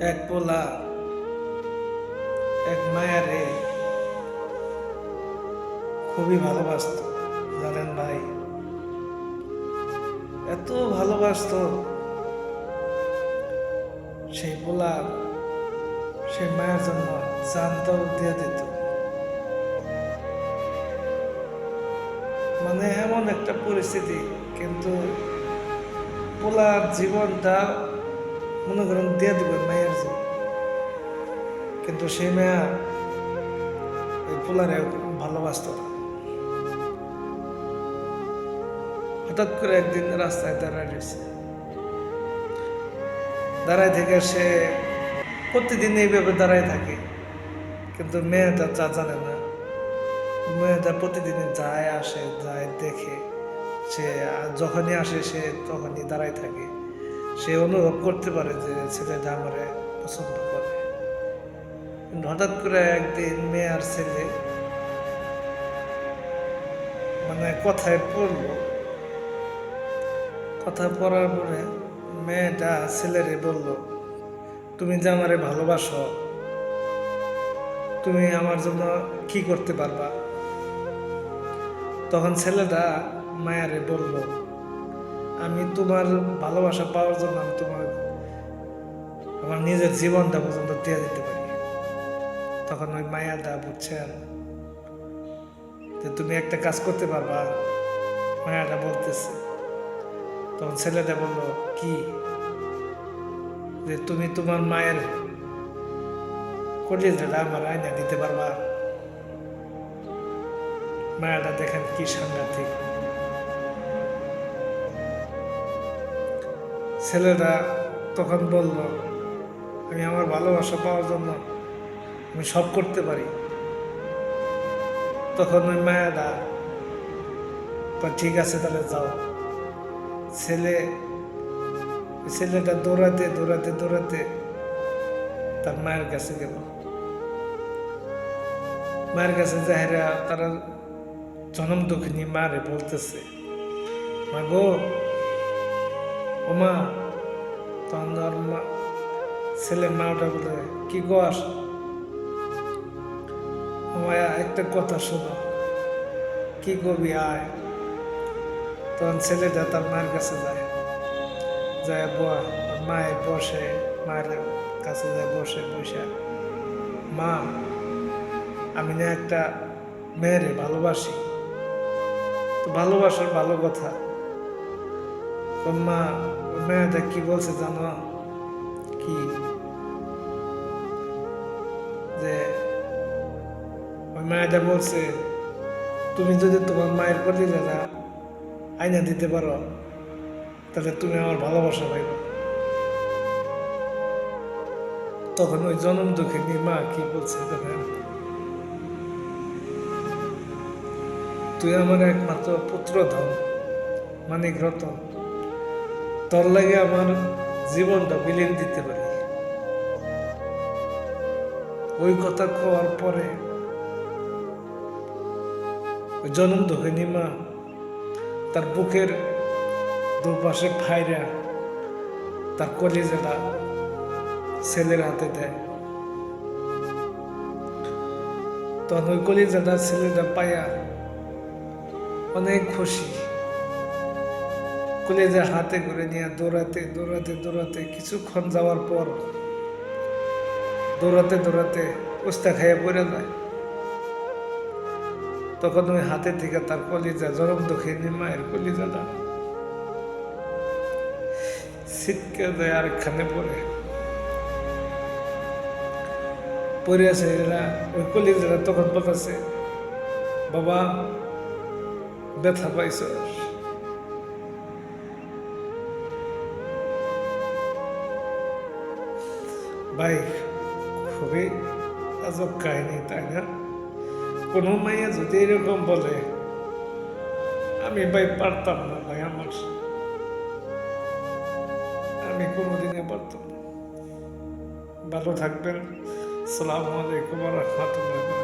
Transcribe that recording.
এক পোলা, এক মায়ারে খুবই ভালোবাসত, জানেন ভাই। এত ভালোবাসত সেই পোলা, সেই মায়ের জন্য জানটাও দিয়ে দিত। মানে এমন একটা পরিস্থিতি, কিন্তু পোলার জীবনটা মনে করেন দিয়ে দিবেন মায়ের জন্য কিন্তু সেই মেয়া ওই পোলারে ভালোবাসত হঠাৎ করে একদিন রাস্তায় দাঁড়ায় রয়েছে। দাঁড়ায় থেকে সে প্রতিদিন এইভাবে দাঁড়ায় থাকে। কিন্তু মেয়েটা যা জানে না। মেয়েটা প্রতিদিন যায় আসে, যায় দেখে। সে যখনই আসে সে তখনই দাঁড়ায় থাকে। সে অনুভব করতে পারে যে ছেলেটা আমার পছন্দ করে। হঠাৎ করে একদিন মেয়ে আর ছেলে মানে কথায় পড়ল। কথা পড়ার পরে মেয়েটা ছেলেরে বলল, তুমি যে আমারে ভালোবাসো, তুমি আমার জন্য কি করতে পারবা? তখন ছেলেটা মায়ারে বলল আমি তোমার ভালোবাসা পাওয়ার জন্য আমি তোমার, আমার নিজের জীবনটা পর্যন্ত দিয়ে দিতে পারি। তখন ওই মায়াটা বুঝছেন যে তুমি একটা কাজ করতে পারবা। মায়াটা বলতেছে। তখন ছেলেটা বলল, কি? যে তুমি তোমার মায়ের কলিজাটা আমার আয়না দিতে পারবা। মায়াটা দেখেন কি সাংঘাতিক। ছেলেটা তখন বলল, আমি আমার ভালোবাসা পাওয়ার জন্য আমি সব করতে পারি। তখন ওই মায়াটা তো ঠিক আছে, তাহলে যাও। ছেলে ছেলেটা দৌড়াতে দৌড়াতে দৌড়াতে তার মায়ের কাছে গেল। মায়ের কাছে যাহেরা তারা জনম দুঃখিনী মারে বলতেছে, মা গো ও মা তখন ওর মা, ছেলে মা ওটা বলে কি গস মায়া একটা কথা শোনো। কি কবি আয়? তখন ছেলেটা তার মায়ের কাছে যায়। যায় বয়া মায়ের বসে, মায়ের কাছে যায় বসে বসে। মা, আমি না একটা মেয়েরে ভালোবাসি। তো ভালোবাসার ভালো কথা। মা মেয়েটা কি বলছে জানো? কি? যে ওই মেয়েটা বলছে, তুমি যদি তোমার মায়ের প্রতি দাদা আইনা দিতে পারো, তাহলে তুমি আমার ভালোবাসা পাইবে। তখন ওই জনম দুঃখিনী মা কি বলছে দেখেন তুই আমার একমাত্র পুত্র ধন মানিক রতন। তোর লাগে আমার জীবনটা বিলীন দিতে পারি। ওই কথা খাওয়ার পরে জনম দুঃখিনী মা, তার বুকের দুপাশে ফাইরা তার কলিজাটা ছেলের হাতে দেয়। তখন ওই কলিজাটা ছেলেটা পায়া অনেক খুশি। কলিজা হাতে করে নিয়ে দৌড়াতে দৌড়াতে দৌড়াতে কিছুক্ষণ যাওয়ার পর দৌড়াতে দৌড়াতে উস্তা খাইয়া পড়ে যায়। তখন ওই হাতে থেকে তার কলিজা জরম দক্ষিণী মায়ের কলিজাটা। ছিটকে যায় আরেকখানে পড়ে। পড়ে আছে এরা, ওই কলিজাটা তখন বলতেছে, বাবা, ব্যথা পাইছ? ভাই, খুবই আজব কাহিনী, তাই না? কোনো মাইয়া যদি এরকম বলে, আমি ভাই পারতাম না ভাই আমার। আমি কোনোদিনে পারতাম না। ভালো থাকবেন। সালামু আলাইকুম রহমতুল্লাহ